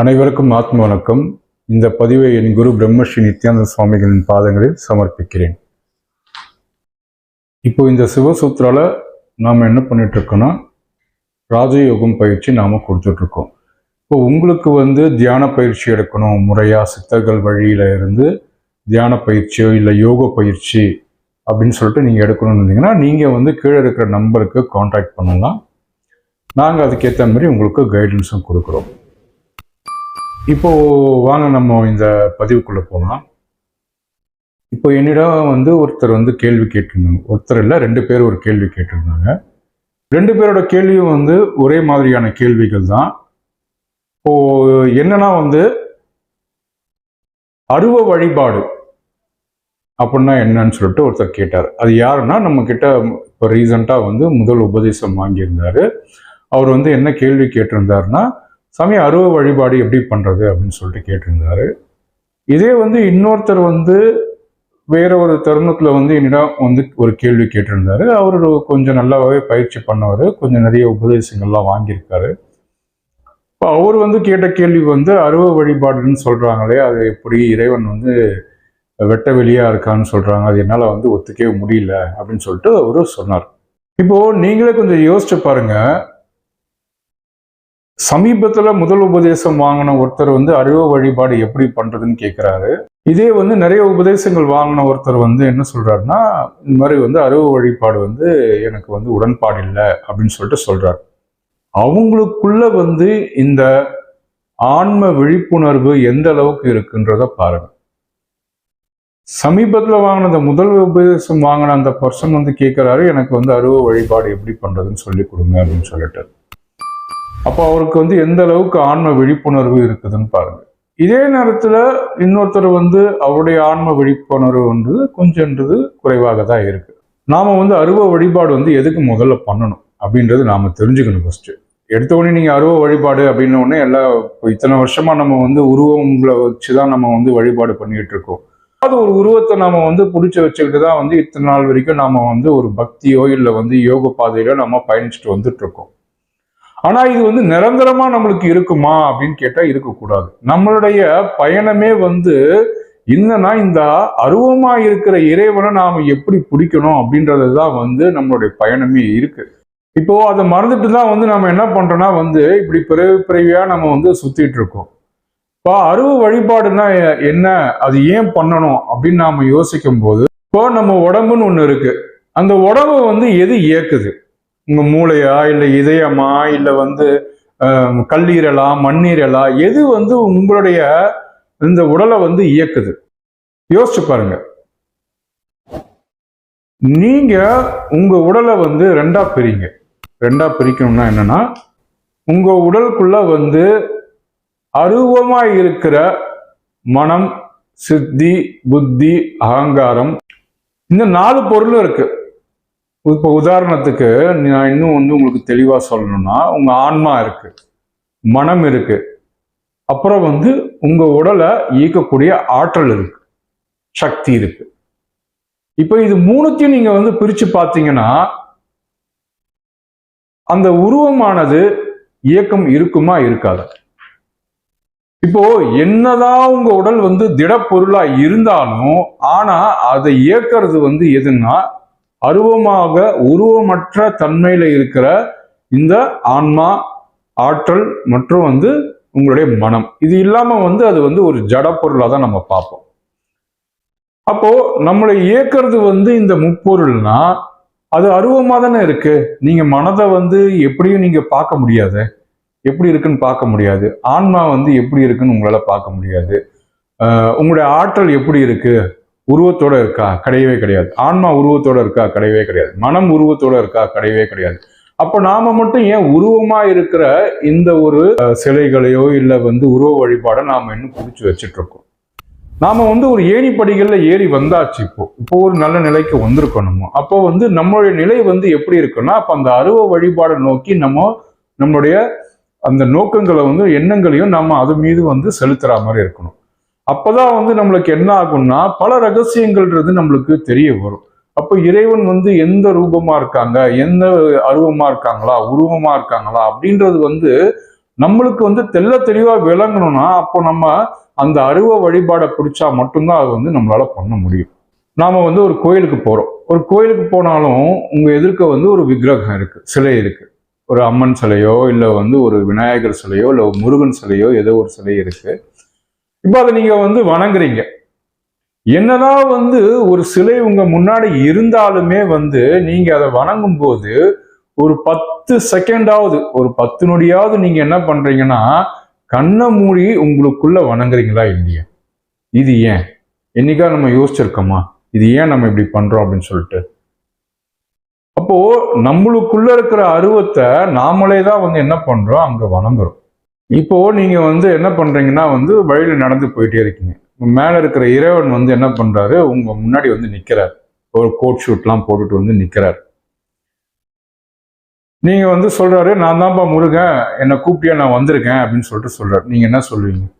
அனைவருக்கும் ஆத்ம வணக்கம். இந்த பதிவை என் குரு பிரம்மஸ்ரீ நித்யானந்த சுவாமிகளின் பாதங்களில் சமர்ப்பிக்கிறேன். இப்போ இந்த சிவசூத்திரால நாம் என்ன பண்ணிட்டு இருக்கோம்னா ராஜயோகம் பயிற்சி நாம கொடுத்துட்டு இருக்கோம் இப்போ உங்களுக்கு வந்து தியான பயிற்சி எடுக்கணும். முறையா சித்தர்கள் வழியில இருந்து தியான பயிற்சியோ இல்லை யோக பயிற்சி அப்படின்னு சொல்லிட்டு நீங்கள் எடுக்கணும்னு இருந்தீங்கன்னா நீங்கள் வந்து கீழே இருக்கிற நம்பருக்கு காண்டாக்ட் பண்ணலாம். நாங்கள் அதுக்கேற்ற மாதிரி உங்களுக்கு கைடன்ஸும் கொடுக்குறோம். இப்போ வாங்க நம்ம இந்த பதிவுக்குள்ள போகலாம் இப்போ என்னிடம் வந்து ஒருத்தர் வந்து கேள்வி கேட்டிருந்தாங்க. ஒருத்தர் இல்லை ரெண்டு பேர் ஒரு கேள்வி கேட்டிருந்தாங்க. ரெண்டு பேரோட கேள்வியும் வந்து ஒரே மாதிரியான கேள்விகள் தான். இப்போ என்னன்னா வந்து அருவ வழிபாடு அப்படின்னா என்னன்னு சொல்லிட்டு ஒருத்தர் கேட்டார். அது யாருன்னா நம்ம கிட்ட இப்போ ரீசண்டாக வந்து முதல் உபதேசம் வாங்கியிருந்தாரு. அவர் வந்து என்ன கேள்வி கேட்டிருந்தாருன்னா சாமி அருவ வழிபாடு எப்படி பண்ணுறது அப்படின்னு சொல்லிட்டு கேட்டிருந்தாரு. இதே வந்து இன்னொருத்தர் வந்து வேற ஒரு தருணத்தில் வந்து என்னிடம் வந்து ஒரு கேள்வி கேட்டிருந்தாரு. அவர் கொஞ்சம் நல்லாவே பயிற்சி பண்ணவர் கொஞ்சம் நிறைய உபதேசங்கள்லாம் வாங்கியிருக்காரு. இப்போ அவர் வந்து கேட்ட கேள்வி வந்து அருவ வழிபாடுன்னு சொல்கிறாங்களே அது எப்படி இறைவன் வந்து வெட்ட வெளியாக இருக்கான்னு சொல்கிறாங்க அது என்னால் வந்து ஒத்துக்கவே முடியல அப்படின்னு சொல்லிட்டு அவரு சொன்னார். இப்போது நீங்களே கொஞ்சம் யோசிச்சு பாருங்கள் சமீபத்துல முதல் உபதேசம் வாங்கின ஒருத்தர் வந்து அறிவு வழிபாடு எப்படி பண்றதுன்னு கேட்கிறாரு இதே வந்து நிறைய உபதேசங்கள் வாங்கின ஒருத்தர் வந்து என்ன சொல்றாருன்னா இந்த மாதிரி வந்து அறிவு வழிபாடு வந்து எனக்கு வந்து உடன்பாடு இல்லை அப்படின்னு சொல்லிட்டு சொல்றாரு. அவங்களுக்குள்ள வந்து இந்த ஆன்ம விழிப்புணர்வு எந்த அளவுக்கு இருக்குன்றத பாருங்க. சமீபத்துல வாங்கின அந்த முதல் உபதேசம் வாங்கின அந்த பர்சன் வந்து கேட்கிறாரு எனக்கு வந்து அருவ வழிபாடு எப்படி பண்றதுன்னு சொல்லி கொடுங்க அப்படின்னு சொல்லிட்டு. அப்போ அவருக்கு வந்து எந்த அளவுக்கு ஆன்ம விழிப்புணர்வு இருக்குதுன்னு பாருங்க. இதே நேரத்தில் இன்னொருத்தர் வந்து அவருடைய ஆன்ம விழிப்புணர்வு வந்து கொஞ்சன்றது குறைவாக தான் இருக்கு. நாம வந்து அருவ வழிபாடு வந்து எதுக்கு முதல்ல பண்ணணும் அப்படின்றது நாம தெரிஞ்சுக்கணும் ஃபர்ஸ்ட் எடுத்த உடனே அருவ வழிபாடு அப்படின்ன உடனே எல்லா இத்தனை வருஷமா நம்ம வந்து உருவங்களை வச்சுதான் நம்ம வந்து வழிபாடு பண்ணிட்டு இருக்கோம். அது ஒரு உருவத்தை நாம வந்து பிடிச்சி வச்சுக்கிட்டு தான் வந்து இத்தனை நாள் வரைக்கும் நாம வந்து ஒரு பக்தியோ இல்லை வந்து யோக பாதையிலோ நம்ம பயணிச்சுட்டு வந்துட்டு இருக்கோம். ஆனா இது வந்து நிரந்தரமா நம்மளுக்கு இருக்குமா அப்படின்னு கேட்டா இருக்கக்கூடாது. நம்மளுடைய பயணமே வந்து என்னன்னா இந்த அருவமா இருக்கிற இறைவனை நாம எப்படி பிடிக்கணும் அப்படின்றது தான் வந்து நம்மளுடைய பயணமே இருக்கு. இப்போ அதை மறந்துட்டு தான் வந்து நம்ம என்ன பண்றோம்னா வந்து இப்படி பிறவி பிறவியா நம்ம வந்து சுத்திட்டு இருக்கோம். இப்போ அருவ வழிபாடுனா என்ன? அது ஏன் பண்ணணும் அப்படின்னு நாம யோசிக்கும் போது இப்போ நம்ம உடம்புன்னு ஒண்ணு இருக்கு. அந்த உடம்பு வந்து எது இயக்குது? உங்க மூளையா இல்லை இதயமா இல்லை வந்து கல்லீரலா மண்ணீரலா எது வந்து உங்களுடைய இந்த உடலை வந்து இயக்குது? யோசிச்சு பாருங்க. நீங்க உங்க உடலை வந்து ரெண்டா பிரிங்க. ரெண்டா பிரிக்கணும்னா என்னன்னா உங்க உடலுக்குள்ள வந்து அருவமா இருக்கிற மனம் சித்தி புத்தி அகங்காரம் இந்த நாலு பொருளும் இருக்கு. இப்போ உதாரணத்துக்கு நான் இன்னும் வந்து உங்களுக்கு தெளிவா சொல்லணும்னா உங்க ஆன்மா இருக்கு மனம் இருக்கு. அப்புறம் வந்து உங்க உடலை இயக்கக்கூடிய ஆற்றல் இருக்கு சக்தி இருக்கு. இப்போ இது மூணுத்தையும் நீங்க வந்து பிரிச்சு பார்த்தீங்கன்னா அந்த உருவமானது இயக்கம் இருக்குமா இருக்காது. இப்போ என்னதான் உங்க உடல் வந்து திடப்பொருளா இருந்தாலும் ஆனா அதை இயக்கிறது வந்து எதுன்னா அருவமாக உருவமற்ற தன்மையில் இருக்கிற இந்த ஆன்மா ஆற்றல் மற்றும் வந்து உங்களுடைய மனம். இது இல்லாமல் வந்து அது வந்து ஒரு ஜட தான் நம்ம பார்ப்போம். அப்போ நம்மளை இயக்கிறது வந்து இந்த முப்பொருள்னா அது அருவமாக தானே இருக்கு? நீங்க மனதை வந்து எப்படியும் நீங்க பார்க்க முடியாது. எப்படி இருக்குன்னு பார்க்க முடியாது. ஆன்மா வந்து எப்படி இருக்குன்னு உங்களால பார்க்க முடியாது. உங்களுடைய ஆற்றல் எப்படி இருக்கு? உருவத்தோட இருக்கா? கிடையவே கிடையாது. ஆன்மா உருவத்தோட இருக்கா? கிடையவே கிடையாது. மனம் உருவத்தோட இருக்கா? கிடையவே கிடையாது. அப்போ நாம மட்டும் ஏன் உருவமா இருக்கிற இந்த ஒரு சிலைகளையோ இல்லை வந்து உருவ வழிபாடை நாம இன்னும் பிடிச்சி வச்சுட்டு இருக்கோம் நாம வந்து ஒரு ஏணி ஏறி வந்தாச்சு இப்போ. இப்போ ஒரு நல்ல நிலைக்கு வந்திருக்கணுமோ? அப்போ வந்து நம்மளுடைய நிலை வந்து எப்படி இருக்குன்னா அப்போ அந்த அருவ வழிபாடை நோக்கி நம்ம நம்மளுடைய அந்த நோக்கங்களை வந்து எண்ணங்களையும் நம்ம அது மீது வந்து செலுத்துற மாதிரி இருக்கணும். அப்போதான் வந்து நம்மளுக்கு என்ன ஆகும்னா பல ரகசியங்கள்ன்றது நம்மளுக்கு தெரிய வரும். அப்போ இறைவன் வந்து எந்த ரூபமா இருக்காங்க எந்த அருவமா இருக்காங்களா உருவமா இருக்காங்களா அப்படின்றது வந்து நம்மளுக்கு வந்து தெள்ள தெளிவா விளங்கணும்னா அப்போ நம்ம அந்த அருவ வழிபாடை பிடிச்சா மட்டும்தான் அது வந்து நம்மளால பண்ண முடியும். நாம வந்து ஒரு கோயிலுக்கு போறோம். ஒரு கோயிலுக்கு போனாலும் உங்க எதிர்க்க வந்து ஒரு விக்கிரகம் இருக்கு சிலை இருக்கு. ஒரு அம்மன் சிலையோ இல்லை வந்து ஒரு விநாயகர் சிலையோ இல்லை முருகன் சிலையோ ஏதோ ஒரு சிலை இருக்குது இப்போ அதை நீங்க வந்து வணங்குறீங்க. என்னதான் வந்து ஒரு சிலை உங்க முன்னாடி இருந்தாலுமே வந்து நீங்க அதை வணங்கும் போது ஒரு பத்து செகண்டாவது ஒரு பத்து நொடியாவது நீங்க என்ன பண்றீங்கன்னா கண்ணை மூடி உங்களுக்குள்ள வணங்குறீங்களா இல்லையா? இது ஏன்? என்னைக்கா நம்ம யோசிச்சிருக்கோமா? இது ஏன் நம்ம இப்படி பண்றோம் அப்படின்னு சொல்லிட்டு. அப்போ நம்மளுக்குள்ள இருக்கிற அருவத்தை நாமளே தான் வந்து என்ன பண்றோம்? அங்க வணங்குறோம். இப்போ நீங்க வந்து என்ன பண்றீங்கன்னா வந்து வழியில நடந்து போயிட்டே இருக்கீங்க. மேல இருக்கிற இறைவன் வந்து என்ன பண்றாரு? உங்க முன்னாடி வந்து நிக்கிறார். ஒரு கோட் ஷூட்லாம் போட்டுட்டு வந்து நிக்கிறார். நீங்க வந்து சொல்றாரு நான் தான்ப்பா முருகன். என்னை கூப்பிட்டியா நான் வந்திருக்கேன் அப்படின்னு சொல்லிட்டு சொல்றாரு. நீங்க என்ன சொல்லுவீங்க?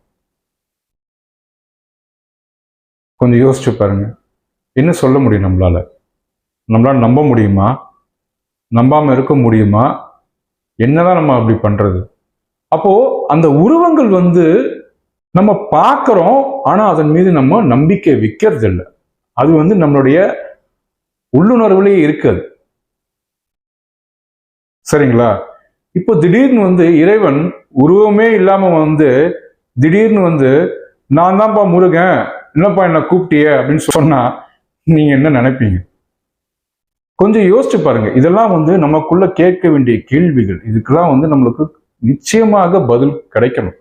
கொஞ்சம் யோசிச்சு பாருங்க. என்ன சொல்ல முடியும் நம்மளால. நம்மளால நம்ப முடியுமா? நம்பாம இருக்க முடியுமா? என்னதான் நம்ம அப்படி பண்றது? அப்போ அந்த உருவங்கள் வந்து நம்ம பார்க்குறோம் ஆனா அதன் மீது நம்ம நம்பிக்கை விற்கிறது இல்லை அது வந்து நம்மளுடைய உள்ளுணர்வுலேயே இருக்காது. சரிங்களா? இப்போ திடீர்னு வந்து இறைவன் உருவமே இல்லாம வந்து திடீர்னு வந்து நான் தான்ப்பா முருகன் என்னப்பா என்ன கூப்பிட்டிய? அப்படின்னு சொன்னா நீங்க என்ன நினைப்பீங்க? கொஞ்சம் யோசிச்சு பாருங்க. இதெல்லாம் வந்து நமக்குள்ள கேட்க வேண்டிய கேள்விகள். இதுக்கெல்லாம் வந்து நம்மளுக்கு நிச்சயமாக பதில் கிடைக்கணும்.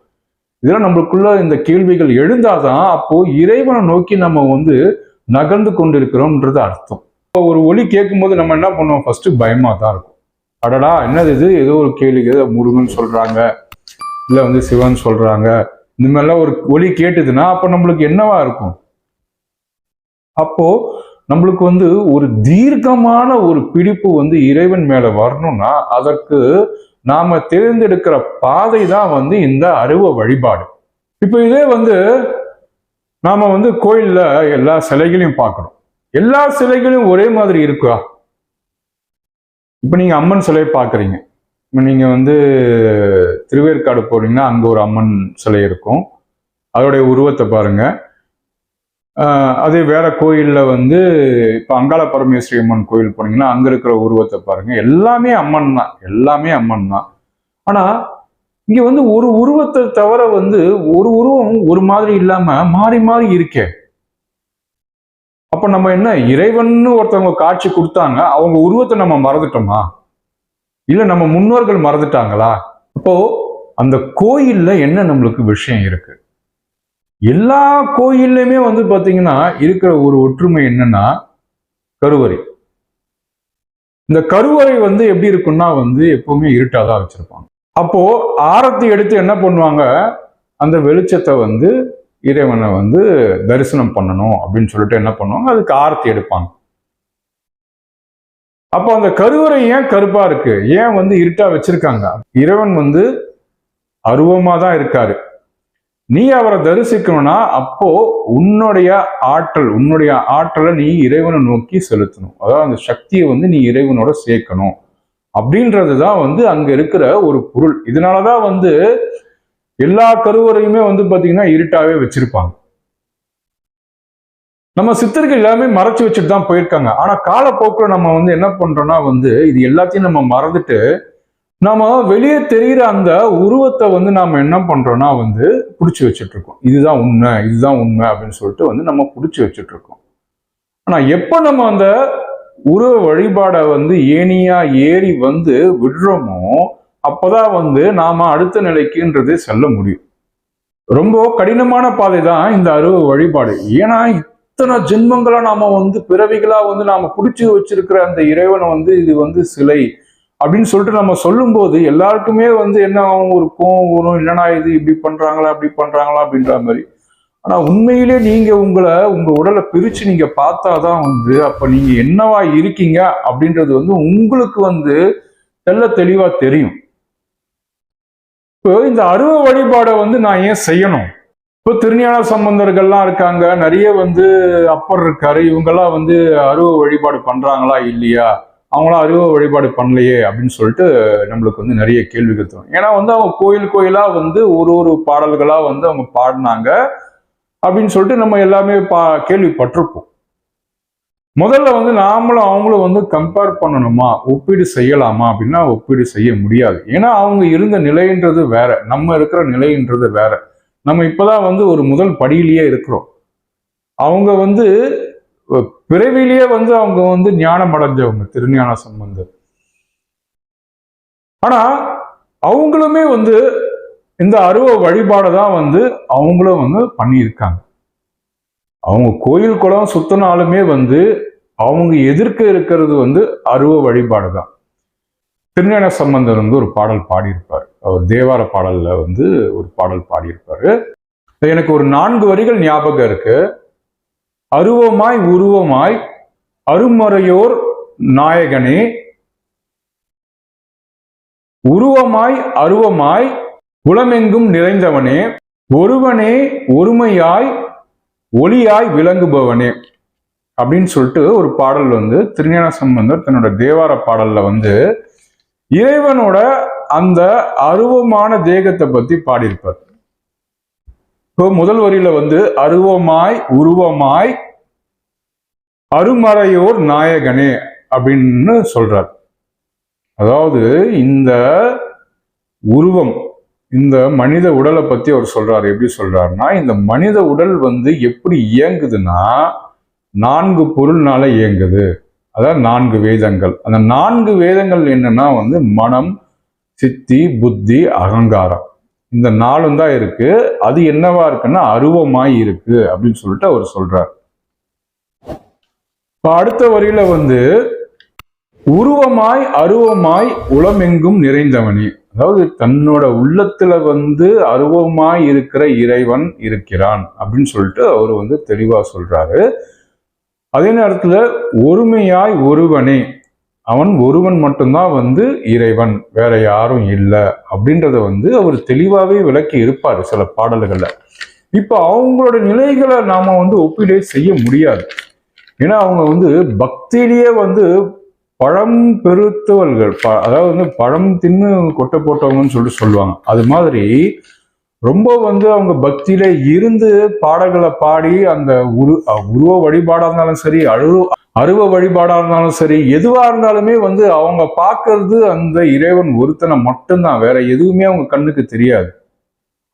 இதெல்லாம் நம்மளுக்குள்ள இந்த கேள்விகள் எழுந்தாதான் அப்போ இறைவனை நோக்கி நம்ம வந்து நகர்ந்து கொண்டிருக்கிறோம்ன்றது அர்த்தம். இப்போ ஒரு ஒலி கேட்கும்போது நம்ம என்ன பண்ணுவோம்? ஃபர்ஸ்ட் பயமா தான் இருக்கும். அடடா என்னது இது? ஏதோ ஒரு கேள்வி ஏதோ முருகன் சொல்றாங்க இல்லை வந்து சிவன் சொல்றாங்க. இந்த மாதிரிலாம் ஒரு ஒலி கேட்டுதுன்னா அப்போ நம்மளுக்கு என்னவா இருக்கும்? அப்போ நம்மளுக்கு வந்து ஒரு தீர்க்கமான ஒரு பிடிப்பு வந்து இறைவன் மேல வரணும்னா அதற்கு நாம தேர்ந்தெடுக்கிற பாதை தான் வந்து இந்த அருவ வழிபாடு. இப்போ இதே வந்து நாம வந்து கோயில்ல எல்லா சிலைகளையும் பார்க்கணும். எல்லா சிலைகளையும் ஒரே மாதிரி இருக்கா? இப்போ நீங்க அம்மன் சிலையை பார்க்குறீங்க. இப்போ நீங்க வந்து திருவேற்காடு போறீங்கன்னா அங்க ஒரு அம்மன் சிலை இருக்கும். அதோடைய உருவத்தை பாருங்க. அதே வேற கோயிலில் வந்து இப்போ அங்காள பரமேஸ்வரி அம்மன் கோயில் போனீங்கன்னா அங்க இருக்கிற உருவத்தை பாருங்க. எல்லாமே அம்மன் தான். எல்லாமே அம்மன் தான். ஆனா இங்கே வந்து ஒரு உருவத்தை தவிர வந்து ஒரு உருவம் ஒரு மாதிரி இல்லாம மாறி மாறி இருக்கே. அப்போ நம்ம என்ன இறைவன்னு ஒருத்தவங்க காட்சி கொடுத்தாங்க அவங்க உருவத்தை நம்ம மறந்துட்டோமா? இல்லை நம்ம முன்னோர்கள் மறந்துட்டாங்களா? அப்போ அந்த கோயில்ல என்ன நம்மளுக்கு விஷயம் இருக்கு? எல்லா கோயில்லையுமே வந்து பாத்தீங்கன்னா இருக்கிற ஒரு ஒற்றுமை என்னன்னா கருவறை. இந்த கருவறை வந்து எப்படி இருக்குன்னா வந்து எப்பவுமே இருட்டாதான் வச்சிருப்பாங்க. அப்போ ஆரத்தி எடுத்து என்ன பண்ணுவாங்க? அந்த வெளிச்சத்தை வந்து இறைவனை வந்து தரிசனம் பண்ணணும் அப்படின்னு சொல்லிட்டு என்ன பண்ணுவாங்க? அதுக்கு ஆரத்தி எடுப்பாங்க. அப்போ அந்த கருவறை ஏன் கருப்பா இருக்கு? ஏன் வந்து இருட்டா வச்சிருக்காங்க? இறைவன் வந்து அருவமா தான் இருக்காரு. நீ அவரை தரிசிக்கணும்னா அப்போ உன்னுடைய ஆற்றல் உன்னுடைய ஆற்றலை நீ இறைவனை நோக்கி செலுத்தணும். அதாவது அந்த சக்தியை வந்து நீ இறைவனோட சேர்க்கணும். அப்படின்றது தான் வந்து அங்க இருக்கிற ஒரு பொருள். இதனாலதான் வந்து எல்லா கருவறையுமே வந்து பாத்தீங்கன்னா இருட்டாவே வச்சிருப்பாங்க. நம்ம சித்தர்கள் எல்லாமே மறைச்சு வச்சுட்டு தான் போயிருக்காங்க. ஆனா காலப்போக்கில் நம்ம வந்து என்ன பண்றோம்னா வந்து இது எல்லாத்தையும் நம்ம மறந்துட்டு நாம வெளியே தெரிகிற அந்த உருவத்தை வந்து நாம என்ன பண்றோம்னா வந்து பிடிச்சி வச்சுட்டு இருக்கோம் இதுதான் உண்மை இதுதான் உண்மை அப்படின்னு சொல்லிட்டு வந்து நம்ம பிடிச்சி வச்சுட்டு இருக்கோம் ஆனா எப்ப நம்ம அந்த உருவ வழிபாடை வந்து ஏனியா ஏறி வந்து விடுறோமோ அப்பதான் வந்து நாம அடுத்த நிலைக்குன்றது செல்ல முடியும். ரொம்ப கடினமான பாதை தான் இந்த அருவ வழிபாடு. ஏன்னா இத்தனை ஜென்மங்களா நாம வந்து பிறவிகளா வந்து நாம பிடிச்சி வச்சிருக்கிற அந்த இறைவனை வந்து இது வந்து சிலை. அப்படின்னு சொல்லிட்டு நம்ம சொல்லும்போது எல்லாருக்குமே வந்து என்ன ஆகும்? ஒரு கோவம் வரும். என்னடா இது? இப்படி பண்றாங்களா? அப்படி பண்றாங்களா? அப்படின்ற மாதிரி. ஆனா உண்மையிலே நீங்க உங்களை உங்க உடலை பிரிச்சு நீங்க பார்த்தாதான் வந்து அப்ப நீங்க என்னவா இருக்கீங்க அப்படின்றது வந்து உங்களுக்கு வந்து தெல்ல தெளிவா தெரியும். இப்போ இந்த அருவ வழிபாடை வந்து நான் ஏன் செய்யணும்? இப்போ திருஞான சம்பந்தர்கள்லாம் இருக்காங்க. நிறைய வந்து அப்பர் இருக்காரு. இவங்கெல்லாம் வந்து அருவ வழிபாடு பண்றாங்களா? இல்லையா? அவங்களாம் அருவ வழிபாடு பண்ணலையே அப்படின்னு சொல்லிட்டு நம்மளுக்கு வந்து நிறைய கேள்விகள் தோணும். ஏன்னா வந்து அவங்க கோயில் கோயிலா வந்து ஒரு ஒரு பாடல்களா வந்து அவங்க பாடினாங்க அப்படின்னு சொல்லிட்டு நம்ம எல்லாமே பா கேள்விப்பட்டிருப்போம். முதல்ல வந்து நாமளும் அவங்களும் வந்து கம்பேர் பண்ணணுமா? ஒப்பீடு செய்யலாமா? அப்படின்னா ஒப்பீடு செய்ய முடியாது. ஏன்னா அவங்க இருந்த நிலைன்றது வேற. நம்ம இருக்கிற நிலைன்றது வேற. நம்ம இப்பதான் வந்து ஒரு முதல் படியிலேயே இருக்கிறோம். அவங்க வந்து பிறவிலேயே வந்து அவங்க வந்து ஞானம் அடைஞ்சவங்க திருஞான சம்பந்தர். ஆனா அவங்களுமே வந்து இந்த அருவ வழிபாடை தான் வந்து அவங்களும் வந்து பண்ணியிருக்காங்க. அவங்க கோயில் குளம் சுத்தினாலுமே வந்து அவங்க எதிர்க்க இருக்கிறது வந்து அருவ வழிபாடு தான். திருஞான சம்பந்தர் வந்து ஒரு பாடல் பாடியிருப்பார். அவர் தேவார பாடல்ல வந்து ஒரு பாடல் பாடியிருப்பாரு. எனக்கு ஒரு நான்கு வரிகள் ஞாபகம் இருக்கு. அருவமாய் உருவமாய் அருமறையோர் நாயகனே. உருவமாய் அருவமாய் புலமெங்கும் நிறைந்தவனே. ஒருவனே ஒருமையாய் ஒளியாய் விளங்குபவனே. அப்படின்னு சொல்லிட்டு ஒரு பாடல் வந்து திருஞான சம்பந்தர் தன்னோட தேவார பாடல்ல வந்து இறைவனோட அந்த அருவமான தேகத்தை பத்தி பாடியிருப்பார். இப்போ முதல் வரியில வந்து அருவமாய் உருவமாய் அருமறையோர் நாயகனே அப்படின்னு சொல்றார். அதாவது இந்த உருவம் இந்த மனித உடலை பத்தி அவர் சொல்றாரு. எப்படி சொல்றாருன்னா இந்த மனித உடல் வந்து எப்படி இயங்குதுன்னா நான்கு பொருள்னால இயங்குது. அதாவது நான்கு வேதங்கள். அந்த நான்கு வேதங்கள் என்னன்னா வந்து மனம் சித்தி புத்தி அகங்காரம். இந்த நாளும் தான் இருக்கு. அது என்னவா இருக்குன்னா அருவமாய் இருக்கு அப்படின்னு சொல்லிட்டு அவர் சொல்றார். இப்ப அடுத்த வரியில வந்து உருவமாய் அருவமாய் உளமெங்கும் நிறைந்தவனே. அதாவது தன்னோட உள்ளத்துல வந்து அருவமாய் இருக்கிற இறைவன் இருக்கிறான் அப்படின்னு சொல்லிட்டு அவர் வந்து தெளிவா சொல்றாரு. அதே நேரத்துல ஒருமையாய் ஒருவனே. அவன் ஒருவன் மட்டும்தான் வந்து இறைவன் வேற யாரும் இல்லை அப்படின்றத வந்து அவர் தெளிவாகவே விளக்கி இருப்பார் சில பாடல்கள்ல. இப்போ அவங்களோட நிலைகளை நாம வந்து ஒப்பீடே செய்ய முடியாது. ஏன்னா அவங்க வந்து பக்தியிலேயே வந்து பழம் பெருத்தவர்கள் ப- அதாவது வந்து பழம் தின்னு கொட்டை போட்டவங்கன்னு சொல்லிட்டு சொல்லுவாங்க. அது மாதிரி ரொம்ப வந்து அவங்க பக்தியில இருந்து பாடல்களை பாடி அந்த உரு உருவ வழிபாடா இருந்தாலும் சரி அழு அருவ வழிபாடா இருந்தாலும் சரி எதுவா இருந்தாலுமே வந்து அவங்க பார்க்கறது அந்த இறைவன் ஒருத்தனை மட்டும்தான். வேற எதுவுமே அவங்க கண்ணுக்கு தெரியாது.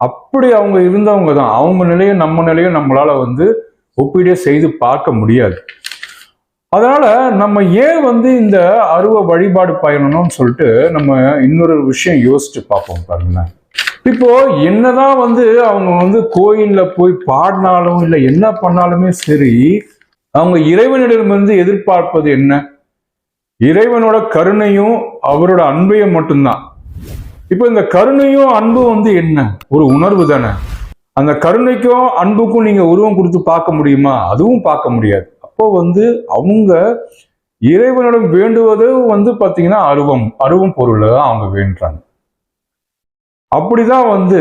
அப்படி அவங்க இருந்தவங்க தான். அவங்க நிலையும் நம்ம நிலையும் நம்மளால வந்து ஒப்பீடே செய்து பார்க்க முடியாது. அதனால நம்ம ஏன் வந்து இந்த அருவ வழிபாடு பயணம்னு சொல்லிட்டு நம்ம இன்னொரு விஷயம் யோசிச்சு பார்ப்போம் பாருங்களேன். இப்போ என்னதான் வந்து அவங்க வந்து கோயில்ல போய் பாடினாலும் இல்லை என்ன பண்ணாலுமே சரி அவங்க இறைவனிடமிருந்து எதிர்பார்ப்பது என்ன? இறைவனோட கருணையும் அவரோட அன்பையும் மட்டும்தான். இப்போ இந்த கருணையும் அன்பும் வந்து என்ன? ஒரு உணர்வு தானே. அந்த கருணைக்கும் அன்புக்கும் நீங்க உருவம் கொடுத்து பார்க்க முடியுமா? அதுவும் பார்க்க முடியாது. அப்போ வந்து அவங்க இறைவனிடம் வேண்டுவது வந்து பார்த்தீங்கன்னா அருவம் அருவம் பொருளை தான் அவங்க வேண்டுறாங்க. அப்படிதான் வந்து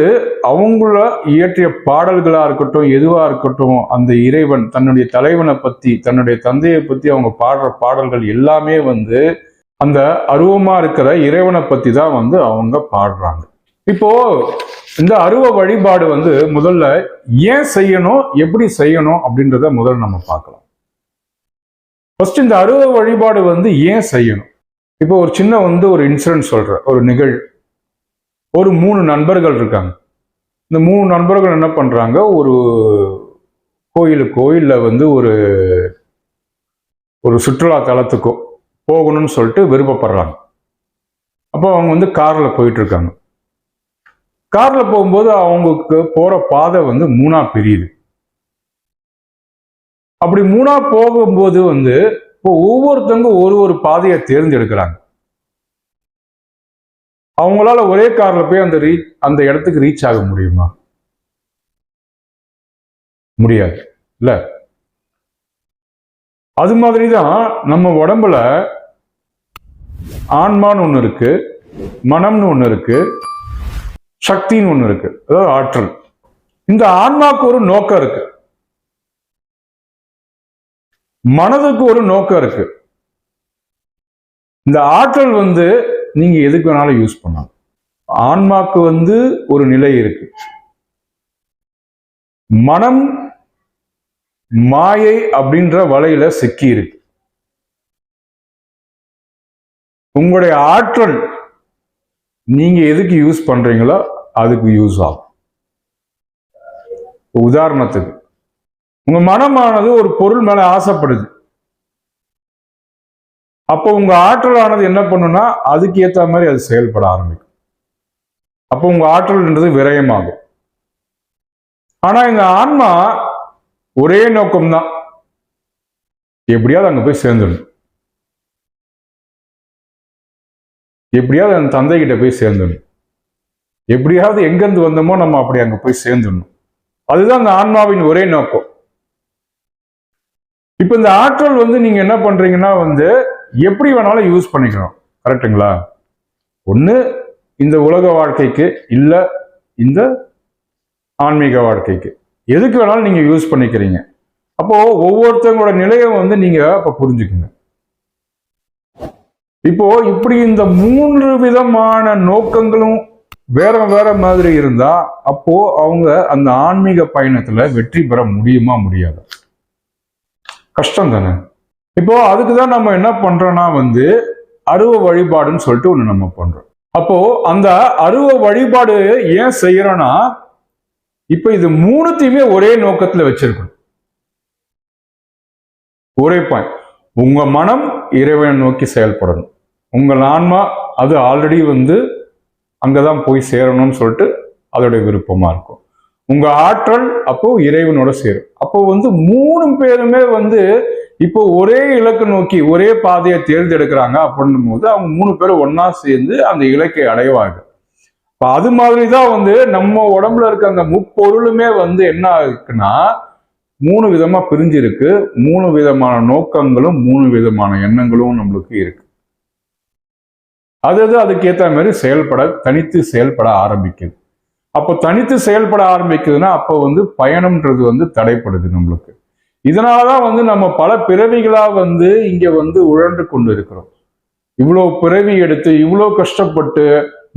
அவங்கள இயற்றிய பாடல்களா இருக்கட்டும் எதுவா இருக்கட்டும் அந்த இறைவன் தன்னுடைய தலைவனை பத்தி தன்னுடைய தந்தையை பத்தி அவங்க பாடுற பாடல்கள் எல்லாமே வந்து அந்த அருவமா இருக்கிற இறைவனை பத்தி தான் வந்து அவங்க பாடுறாங்க. இப்போ இந்த அருவ வழிபாடு வந்து முதல்ல ஏன் செய்யணும் எப்படி செய்யணும் அப்படின்றத முதல்ல நம்ம பார்க்கலாம். ஃபர்ஸ்ட் இந்த அருவ வழிபாடு வந்து ஏன் செய்யணும்? இப்போ ஒரு சின்ன வந்து ஒரு இன்சிடென்ட் சொல்ற ஒரு நிகழ்வு ஒரு மூணு நண்பர்கள் இருக்காங்க. இந்த மூணு நண்பர்கள் என்ன பண்ணுறாங்க ஒரு கோயிலுக்கோ இல்லை வந்து ஒரு ஒரு சுற்றுலா தலத்துக்கோ போகணும்னு சொல்லிட்டு விருப்பப்படுறாங்க. அப்போ அவங்க வந்து காரில் போயிட்டுருக்காங்க காரில் போகும்போது அவங்களுக்கு போகிற பாதை வந்து மூணாக பிரியுது. அப்படி மூணாக போகும்போது வந்து இப்போ ஒவ்வொருத்தவங்க ஒரு ஒரு பாதையை தேர்ந்தெடுக்கிறாங்க. அவங்களால ஒரே கார்ல போய் அந்த ரீச் அந்த இடத்துக்கு ரீச் ஆக முடியுமா? முடியாது. இல்ல? அது மாதிரி தான் நம்ம உடம்புல ஆன்மான்னு ஒண்ணு இருக்கு மனம்னு ஒண்ணு இருக்கு சக்தின்னு ஒண்ணு இருக்கு. அதாவது ஆற்றல். இந்த ஆன்மாக்கு ஒரு நோக்கம் இருக்கு. மனதுக்கு ஒரு நோக்கம் இருக்கு. இந்த ஆற்றல் வந்து நீங்க எதுக்கு வேணாலும் யூஸ் பண்ணலாம். ஆன்மாக்கு வந்து ஒரு நிலை இருக்கு. மனம் மாயை அப்படின்ற வலையில சிக்கி இருக்கு. உங்களுடைய ஆற்றல் நீங்க எதுக்கு யூஸ் பண்றீங்களோ அதுக்கு யூஸ் ஆகும். உதாரணத்துக்கு உங்க மனமானது ஒரு பொருள் மேல ஆசைப்படுது. அப்போ உங்க ஆற்றலானது என்ன பண்ணும்னா அதுக்கு ஏத்த மாதிரி அது செயல்பட ஆரம்பிக்கும். அப்போ உங்க ஆற்றல்ன்றது விரயமாகும். ஆனா எங்க ஆன்மா ஒரே நோக்கம்தான். எப்படியாவது அங்க போய் சேர்ந்துடணும். எப்படியாவது அந்த தந்தை கிட்ட போய் சேர்ந்துடணும். எப்படியாவது எங்கிருந்து வந்தோமோ நம்ம அப்படி அங்க போய் சேர்ந்துடணும். அதுதான் அந்த ஆன்மாவின் ஒரே நோக்கம். இப்ப இந்த ஆற்றல் வந்து நீங்க என்ன பண்றீங்கன்னா வந்து எப்படி வேணாலும் யூஸ் பண்ணிக்கணும் கரெக்டுங்களா ஒன்று இந்த உலக வாழ்க்கைக்கு இல்லை இந்த ஆன்மீக வாழ்க்கைக்கு. எதுக்கு வேணாலும் நீங்கள் யூஸ் பண்ணிக்கிறீங்க. அப்போ ஒவ்வொருத்தவங்களோட நிலையை வந்து நீங்கள் அப்போ புரிஞ்சுக்குங்க. இப்போ இப்படி இந்த மூன்று விதமான நோக்கங்களும் வேற வேற மாதிரி இருந்தா அப்போ அவங்க அந்த ஆன்மீக பயணத்துல வெற்றி பெற முடியுமா முடியாது? கஷ்டம் தானே இப்போ அதுக்கு தான் நம்ம என்ன பண்றோம்னா வந்து அருவ வழிபாடுன்னு சொல்லிட்டு ஒண்ணு நம்ம பண்றோம். அப்போ அந்த அருவ வழிபாடு ஏன் செய்யறோம்னா இப்ப இது மூணுத்தையுமே ஒரே நோக்கத்துல வச்சிருக்கணும். ஒரே பாயிண்ட் உங்க மனம் இறைவனை நோக்கி செயல்படணும். உங்கள் ஆன்மா அது ஆல்ரெடி வந்து அங்கதான் போய் சேரணும்னு சொல்லிட்டு அதோட விருப்பமா இருக்கும். உங்க ஆற்றல் அப்போ இறைவனோட சேரும். அப்போ வந்து மூணு பேருமே வந்து இப்போ ஒரே இலக்கு நோக்கி ஒரே பாதையை தேர்ந்தெடுக்கிறாங்க அப்படின்னும் போது அவங்க மூணு பேரும் ஒன்னா சேர்ந்து அந்த இலக்கை அடைவாங்க. இப்போ அது மாதிரி தான் வந்து நம்ம உடம்புல இருக்க அந்த முப்பொருளுமே வந்து என்ன இருக்குன்னா மூணு விதமா பிரிஞ்சிருக்கு. மூணு விதமான நோக்கங்களும் மூணு விதமான எண்ணங்களும் நம்மளுக்கு இருக்கு. அது அது மாதிரி செயல்பட தனித்து செயல்பட ஆரம்பிக்குது. அப்போ தனித்து செயல்பட ஆரம்பிக்குதுன்னா அப்போ வந்து பயணம்ன்றது வந்து தடைப்படுது நம்மளுக்கு. இதனாலதான் வந்து நம்ம பல பிறவிகளா வந்து இங்க வந்து உழன்று கொண்டு இருக்கிறோம் இவ்வளோ பிறவி எடுத்து இவ்வளோ கஷ்டப்பட்டு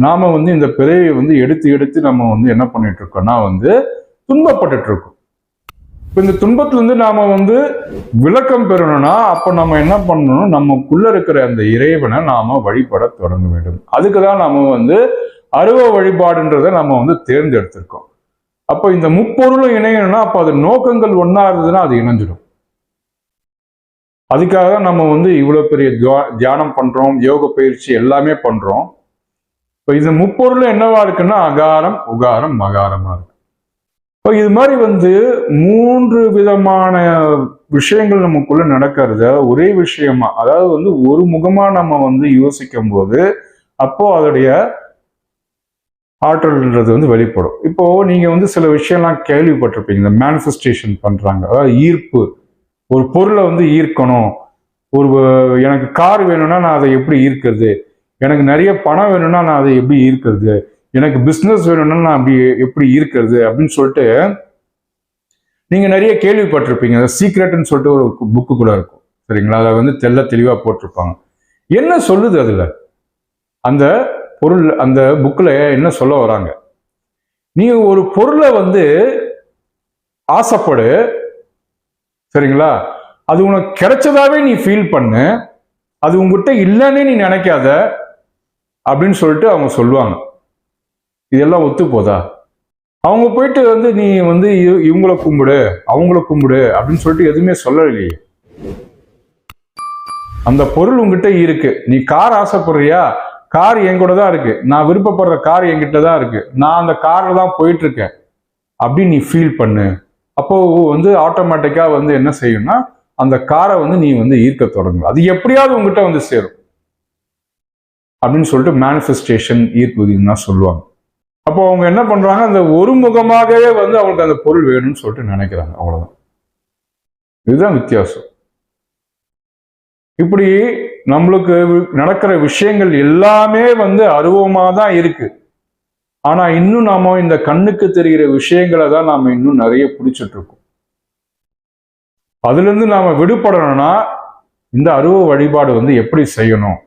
நாம வந்து இந்த பிறவியை வந்து எடுத்து எடுத்து நம்ம வந்து என்ன பண்ணிட்டு இருக்கோம்னா வந்து துன்பப்பட்டுட்டு இருக்கோம் இப்போ இந்த துன்பத்துல இருந்து நாம வந்து விளக்கம் பெறணும்னா அப்போ நம்ம என்ன பண்ணணும்? நமக்குள்ள இருக்கிற அந்த இறைவனை நாம வழிபட தொடங்க வேண்டும். அதுக்கு தான் நாம வந்து அருவ வழிபாடுன்றதை நம்ம வந்து தேர்ந்தெடுத்திருக்கோம். அப்போ இந்த முப்பொருளும் இணையணும்னா அப்போ அது நோக்கங்கள் ஒன்றா இருந்ததுன்னா அது இணைஞ்சிடும். அதுக்காக நம்ம வந்து இவ்வளோ பெரிய தியா- தியானம் பண்றோம் யோக பயிற்சி எல்லாமே பண்ணுறோம் இப்போ இது முப்பொருளும் என்னவா இருக்குன்னா அகாரம் உகாரம் மகாரமாக இருக்கு. இப்போ இது மாதிரி வந்து மூன்று விதமான விஷயங்கள் நமக்குள்ள நடக்கிறத ஒரே விஷயமா அதாவது வந்து ஒரு முகமா நம்ம வந்து யோசிக்கும் போது அப்போ அதோடைய ஆற்றல்ன்றது வந்து வெளிப்படும். இப்போது நீங்கள் வந்து சில விஷயம்லாம் கேள்விப்பட்டிருப்பீங்க. இந்த மேனிஃபெஸ்டேஷன் பண்ணுறாங்க அதாவது ஈர்ப்பு. ஒரு பொருளை வந்து ஈர்க்கணும். ஒரு எனக்கு கார் வேணும்னா நான் அதை எப்படி ஈர்க்கிறது? எனக்கு நிறைய பணம் வேணும்னா நான் அதை எப்படி ஈர்க்கிறது? எனக்கு பிஸ்னஸ் வேணும்னா நான் அப்படி எப்படி ஈர்க்கிறது? அப்படின்னு சொல்லிட்டு நீங்கள் நிறைய கேள்விப்பட்டிருப்பீங்க. சீக்ரெட்னு சொல்லிட்டு ஒரு புக்கு கூட இருக்கும். சரிங்களா? அதை வந்து தெள்ள தெளிவாக போட்டிருப்பாங்க. என்ன சொல்லுது அதில்? அந்த பொருள் அந்த புக்கில் என்ன சொல்ல வராங்க? நீ ஒரு பொருளை வந்து ஆசைப்படு சரிங்களா? அது உனக்கு கிடைச்சதாவே நீ ஃபீல் பண்ணு அது உங்ககிட்ட இல்லைன்னே நீ நினைக்காத அப்படின்னு சொல்லிட்டு அவங்க சொல்லுவாங்க. இதெல்லாம் ஒத்து போதா? அவங்க போயிட்டு வந்து நீ வந்து இவ- இவங்கள கும்பிடு அவங்கள கும்பிடு அப்படின்னு சொல்லிட்டு எதுவுமே சொல்லலையே. அந்த பொருள் உங்ககிட்ட இருக்கு. நீ கார் ஆசைப்படுறியா? கார் என் கூட தான் இருக்கு. நான் விருப்பப்படுற கார் என்கிட்ட தான் இருக்கு. நான் அந்த கார்ல தான் போயிட்டு இருக்கேன் அப்படின்னு நீ ஃபீல் பண்ணு. அப்போ வந்து ஆட்டோமேட்டிக்கா வந்து என்ன செய்யும்னா அந்த காரை வந்து நீ வந்து ஈர்க்க தொடங்கும் அது எப்படியாவது உங்ககிட்ட வந்து சேரும். அப்படின்னு சொல்லிட்டு மேனிஃபெஸ்டேஷன் ஈர்ப்புதின்னு தான் சொல்லுவாங்க. அப்போ அவங்க என்ன பண்றாங்க அந்த ஒரு முகமாகவே வந்து அவங்களுக்கு அந்த பொருள் வேணும்னு சொல்லிட்டு நினைக்கிறாங்க. அவ்வளவுதான். இதுதான் வித்தியாசம். இப்படி நம்மளுக்கு நடக்கிற விஷயங்கள் எல்லாமே வந்து அருவமாக தான் இருக்கு. ஆனா இன்னும் நாம இந்த கண்ணுக்கு தெரிகிற விஷயங்களை தான் நாம இன்னும் நிறைய பிடிச்சிட்டு இருக்கோம் அதுல இருந்து நாம விடுபடணும்னா இந்த அருவ வழிபாடு வந்து எப்படி செய்யணும்?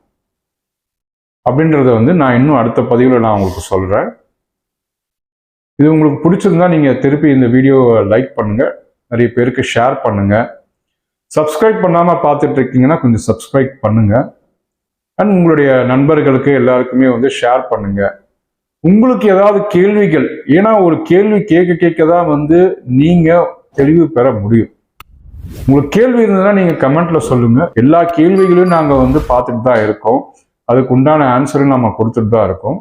அப்படின்றத வந்து நான் இன்னும் அடுத்த பதிவில் நான் உங்களுக்கு சொல்கிறேன் இது உங்களுக்கு பிடிச்சிருந்தா நீங்கள் திருப்பி இந்த வீடியோவை லைக் பண்ணுங்கள் நிறைய பேருக்கு ஷேர் பண்ணுங்கள் சப்ஸ்கிரைப் பண்ணாமல் பார்த்துட்டு இருக்கீங்கன்னா கொஞ்சம் சப்ஸ்கிரைப் பண்ணுங்கள் அண்ட் உங்களுடைய நண்பர்களுக்கு எல்லாருக்குமே வந்து ஷேர் பண்ணுங்கள் உங்களுக்கு ஏதாவது கேள்விகள் ஏன்னா ஒரு கேள்வி கேட்க கேட்க தான் வந்து நீங்கள் தெளிவு பெற முடியும். உங்களுக்கு கேள்வி இருந்ததுன்னா நீங்கள் கமெண்ட்ல சொல்லுங்க. எல்லா கேள்விகளையும் நாங்கள் வந்து பார்த்துட்டு தான் இருக்கோம். அதுக்கு உண்டான ஆன்சரும் நம்ம கொடுத்துட்டு தான் இருக்கோம்.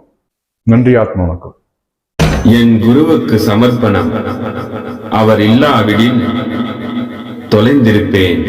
நன்றி ஆத்மா வணக்கம். என் குருவுக்கு சமர்ப்பணம். அவர் இல்லாவிடில் தொலைந்திருப்பேன்.